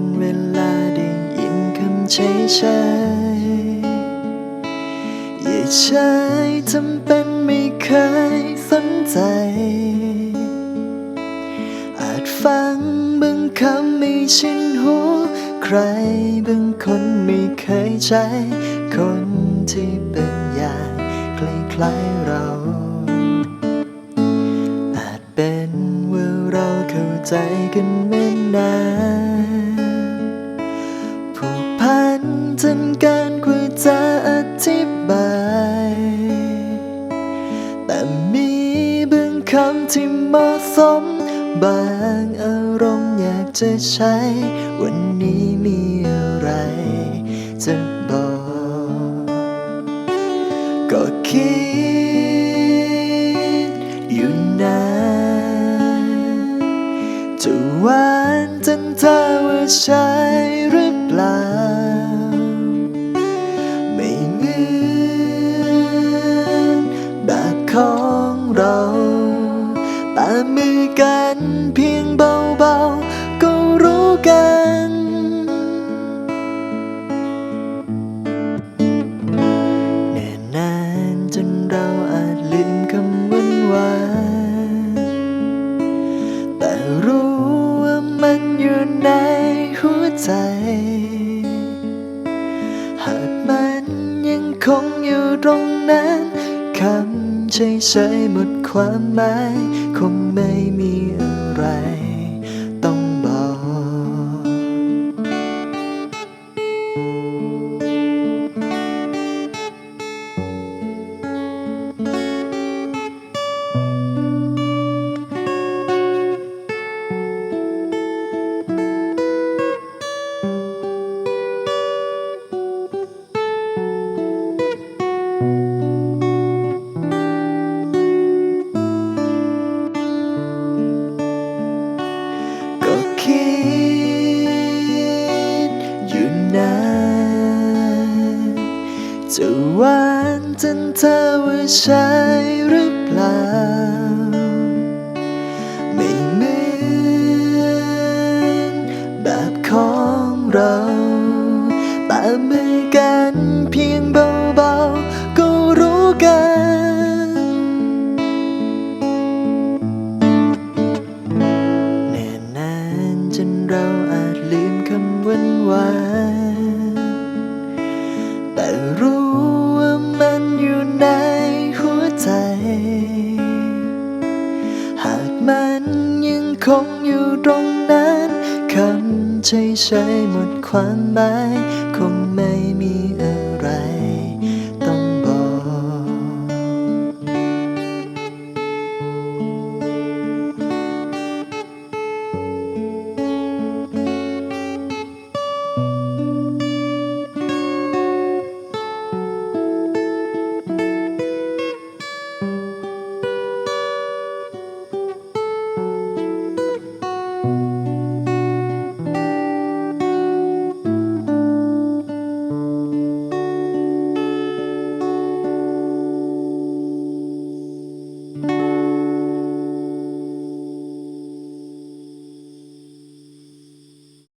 นเวลาได้ยินคำเฉยเฉยๆอย่าเฉยทำเป็นไม่เคยสนใจ อาจฟังบางคำไม่ชินหู ใครบางคนไม่เคยใจ คนที่เป็นอย่างคล้ายๆเรา เป็นว่าเราเข้าใจกันไม่นานผูกพันจนเกินกว่าจะอธิบาย แต่มีบางคำที่เหมาะสม บางอารมณ์อยากจะใช้ วันนี้มีอะไรจะบอก ก็คิด จะหวานจนเธอว่าใช่หรือเปล่า ใจ หากมันยังคงอยู่ตรงนั้นคำเฉยๆหมดความหมาย คงไม่มีอะไร จะหวานจนเธอว่าใช่หรือเปล่า ไม่เหมือนแบบของเราแต่มือกันเพียงเบาๆ ก็รู้กันแน่นานจนเราอาจลืมคำวันวานแต่รู้ งคงอยู่ตรงนั้นคำใช้ใช้หมดความหมายคงไม่มี